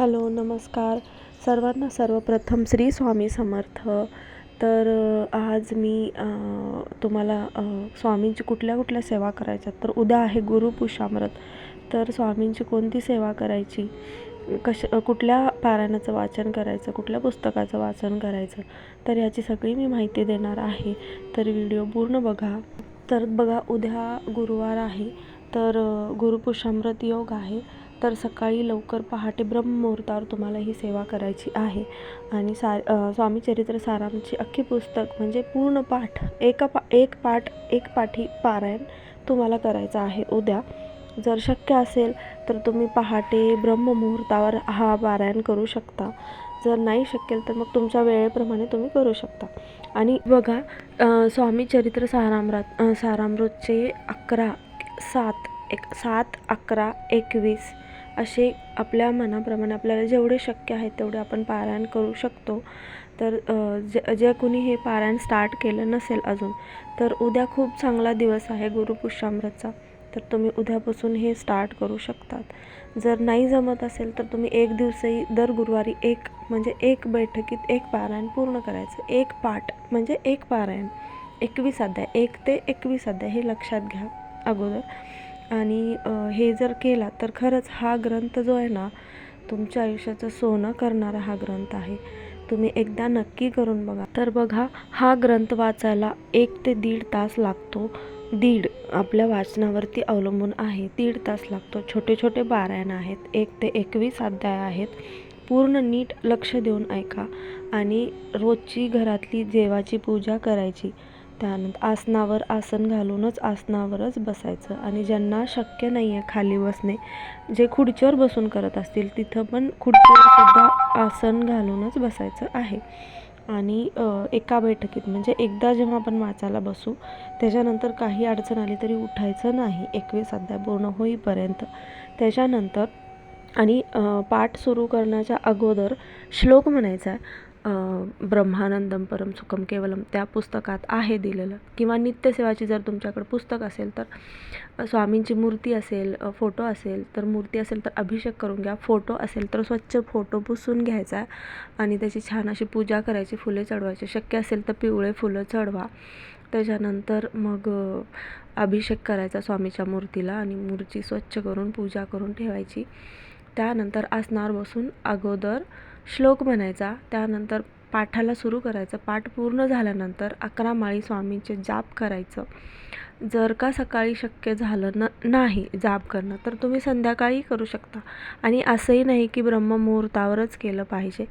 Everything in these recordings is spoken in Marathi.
हॅलो नमस्कार. सर्वांना सर्वप्रथम श्री स्वामी समर्थ. तर आज मी तुम्हाला स्वामींची कुठल्या कुठल्या सेवा करायच्या तर उद्या आहे गुरुपुषामृत तर स्वामींची कोणती सेवा करायची? कश कुठल्या पारायणाचं वाचन करायचं? कुठल्या पुस्तकाचं वाचन करायचं? तर याची सगळी मी माहिती देणार आहे. तर व्हिडिओ पूर्ण बघा. तर बघा उद्या गुरुवार आहे. तर गुरुपुषामृत योग आहे. तर सकाळी लवकर पहाटे ब्रह्ममुहूर्तावर तुम्हाला ही सेवा करायची आहे. आणि सा स्वामी चरित्र सारांची अख्खी पुस्तक म्हणजे पूर्ण पाठ एका पा एक पाठ एक पाठी पारायण तुम्हाला करायचं आहे उद्या. जर शक्य असेल तर तुम्ही पहाटे ब्रह्ममुहूर्तावर हा पारायण करू शकता. जर नाही शक्यल तर मग तुमच्या वेळेप्रमाणे तुम्ही करू शकता. आणि बघा स्वामी चरित्र सारामृत सारामृतचे अकरा सात एक सात अकरा एकवीस असे आपल्या मनाप्रमाणे आपल्याला जेवढे शक्य आहे तेवढे आपण पारायण करू शकतो. तर जे जे कुणी हे पारायण स्टार्ट केलं नसेल अजून तर उद्या खूप चांगला दिवस आहे गुरुपुष्यामृतचा तर तुम्ही उद्यापासून हे स्टार्ट करू शकतात. जर नाही जमत असेल तर तुम्ही एक दिवसही दर गुरुवारी एक म्हणजे एक बैठकीत एक पारायण पूर्ण करायचं. एक पाठ म्हणजे एक पारायण. एकवीस अध्याय एक ते एकवीस अध्याय हे लक्षात घ्या अगोदर. आणि हे जर केला तर खरंच हा ग्रंथ जो आहे ना तुमच्या आयुष्याचं सोनं करणारा हा ग्रंथ आहे. तुम्ही एकदा नक्की करून बघा. तर बघा हा ग्रंथ वाचायला एक ते दीड तास लागतो. दीड आपल्या वाचनावरती अवलंबून आहे. दीड तास लागतो. छोटे छोटे बारायण आहेत. एक ते एकवीस अध्याय आहेत. पूर्ण नीट लक्ष देऊन ऐका. आणि रोजची घरातली देवाची पूजा करायची. त्यानंतर आसनावर आसन घालूनच आसनावरच बसायचं. आणि ज्यांना शक्य नाही आहे खाली बसणे जे खुर्चीवर बसून करत असतील तिथं पण खुर्चीवर सुद्धा आसन घालूनच बसायचं आहे. आणि एका बैठकीत म्हणजे एकदा जेव्हा आपण वाचायला बसू त्याच्यानंतर काही अडचण आली तरी उठायचं नाही. एकवीस अध्याय पूर्ण होईपर्यंत. त्याच्यानंतर आणि पाठ सुरू करण्याच्या अगोदर श्लोक म्हणायचा आहे. ब्रह्मानंदम परम सुखम केवलम त्या पुस्तकात आहे दिलेलं. किंवा नित्यसेवाची जर तुमच्याकडे पुस्तक असेल तर स्वामींची मूर्ती असेल फोटो असेल तर मूर्ती असेल तर अभिषेक करून घ्या. फोटो असेल तर स्वच्छ फोटो पुसून घ्यायचा आणि त्याची छान अशी पूजा करायची फुले चढवायची. शक्य असेल तर पिवळे फुलं चढवा. त्याच्यानंतर मग अभिषेक करायचा स्वामीच्या मूर्तीला आणि मूर्ती स्वच्छ करून पूजा करून ठेवायची. त्यानंतर आसनावर बसून अगोदर श्लोक म्हणायचा त्यानंतर पाठाला सुरू करायचं. पाठ पूर्ण झाल्यानंतर अकरा माळी स्वामींचे जाप करायचं. जर का सकाळी शक्य झालं न नाही जाप करणं तर तुम्ही संध्याकाळी करू शकता. आणि असंही नाही की ब्रह्ममुहूर्तावरच केलं पाहिजे.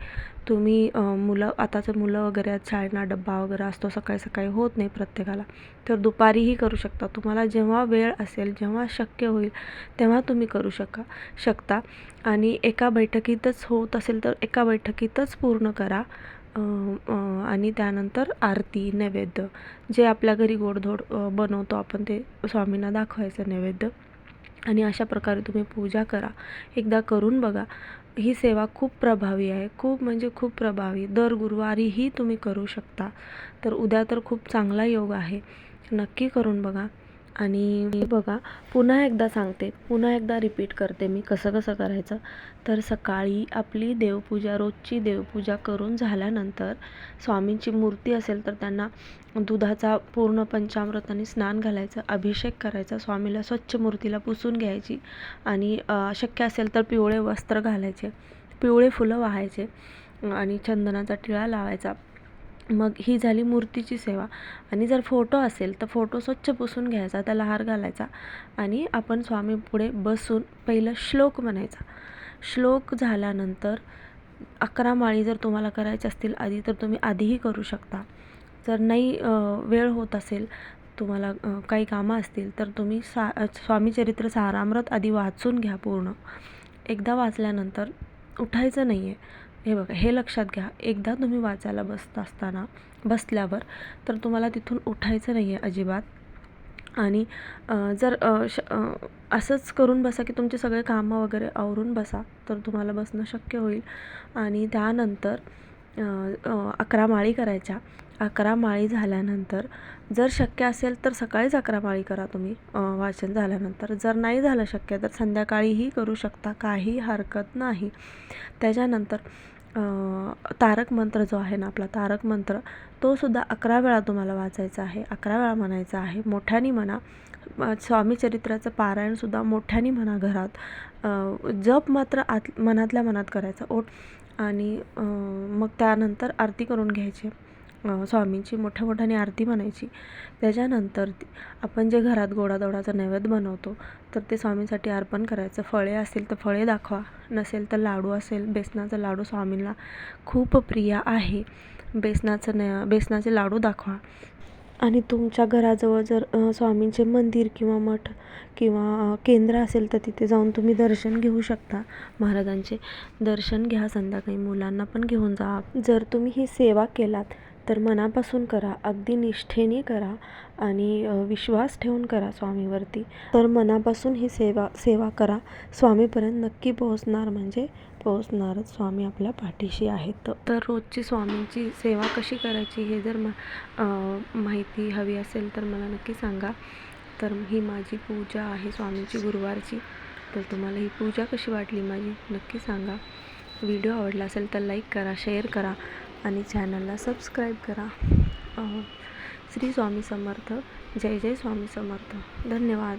तुम्ही मुलं आताचं मुलं वगैरे शाळेना डब्बा वगैरे असतो सकाळी सकाळी होत नाही प्रत्येकाला. तर दुपारीही करू शकता. तुम्हाला जेव्हा वेळ असेल जेव्हा शक्य होईल तेव्हा तुम्ही करू शका शकता. आणि एका बैठकीतच होत असेल तर एका बैठकीतच पूर्ण करा. आणि त्यानंतर आरती नैवेद्य. जे आपल्या घरी गोडधोड बनवतो आपण ते स्वामींना दाखवायचं नैवेद्य. आणि अशा प्रकारे तुम्ही पूजा करा. एकदा करून बघा. ही सेवा खूप प्रभावी आहे. खूप म्हणजे खूप प्रभावी. दर गुरुवारीही तुम्ही करू शकता. तर उद्या तर खूप चांगला योग आहे. नक्की करून बघा. आणि बघा पुन्हा एकदा सांगते पुन्हा एकदा रिपीट करते मी कसं कसं करायचं. तर सकाळी आपली देवपूजा रोजची देवपूजा करून झाल्यानंतर स्वामींची मूर्ती असेल तर त्यांना दुधाचा पूर्ण पंचामृताने स्नान घालायचं अभिषेक करायचा स्वामीला स्वच्छ मूर्तीला पुसून घ्यायची आणि शक्य असेल तर पिवळे वस्त्र घालायचे पिवळे फुलं वाहायचे आणि चंदनाचा टिळा लावायचा. मग ही झाली मूर्तीची सेवा. आणि जर फोटो असेल तर फोटो स्वच्छ पुसून घ्यायचा त्याला हार घालायचा आणि आपण स्वामी पुढे बसून पहिलं श्लोक म्हणायचा. श्लोक झाल्यानंतर अकरा माळी जर तुम्हाला करायचे असतील आधी तर तुम्ही आधीही करू शकता. जर नाही वेळ होत असेल तुम्हाला काही कामं असतील तर तुम्ही सा स्वामी चरित्र सारामृत आधी वाचून घ्या पूर्ण. एकदा वाचल्यानंतर उठायचं नाही आहे हे बघा हे लक्षात घ्या. एकदा तुम्ही वाचायला बसत असताना बसल्यावर तर तुम्हाला तिथून उठायचं नाही आहे अजिबात. आणि जर श असंच करून बसा की तुमचे सगळे कामं वगैरे आवरून बसा तर तुम्हाला बसणं शक्य होईल. आणि त्यानंतर अकरा माळी करायच्या. अकरा माळी झाल्यानंतर जर शक्य असेल तर सकाळीच अकरा माळी करा तुम्ही वाचन झाल्यानंतर. जर नाही झालं शक्य तर संध्याकाळीही करू शकता काही हरकत नाही. त्याच्यानंतर तारक मंत्र जो आहे ना आपला तारक मंत्र तो सुद्धा अकरा वेळा तुम्हाला वाचायचा आहे अकरा वेळा म्हणायचा आहे. मोठ्याने म्हणा स्वामी चरित्राचं पारायणसुद्धा मोठ्याने म्हणा घरात. जप मात्र आत मनातल्या मनात करायचा. ओट आणि मग त्यानंतर आरती करून घ्यायची. स्वामींची मोठ्या मोठ्याने आरती म्हणायची. त्याच्यानंतर आपण जे घरात गोडाधोडाचं नैवेद्य बनवतो तर ते स्वामींसाठी अर्पण करायचं. फळे असेल तर फळे दाखवा नसेल तर लाडू असेल बेसनाचा लाडू स्वामींना खूप प्रिय आहे. बेसनाचं न बेसनाचे लाडू दाखवा. आणि तुमच्या घराजवळ जर स्वामींचे मंदिर किंवा मठ किंवा केंद्र असेल तर तिथे जाऊन तुम्ही दर्शन घेऊ शकता. महाराजांचे दर्शन घ्या संध्याकाळी मुलांना पण घेऊन जा. जर तुम्ही ही सेवा केलात तर मनापासून करा अगदी निष्ठेने करा आणि विश्वास ठेवून करा स्वामीवरती. तर मनापासून ही सेवा सेवा करा. स्वामीपर्यंत नक्की पोहोचणार म्हणजे पोहोचणारच स्वामी आपल्या पाठीशी आहेत. तर रोजची स्वामींची सेवा कशी करायची हे जर म माहिती हवी असेल तर मला नक्की सांगा. तर ही माझी पूजा आहे स्वामींची गुरुवारची. तर तुम्हाला ही पूजा कशी वाटली माझी नक्की सांगा. व्हिडिओ आवडला असेल तर लाईक करा शेअर करा. आणि चॅनलला सबस्क्राईब करा. श्री स्वामी समर्थ. जय जय स्वामी समर्थ. धन्यवाद.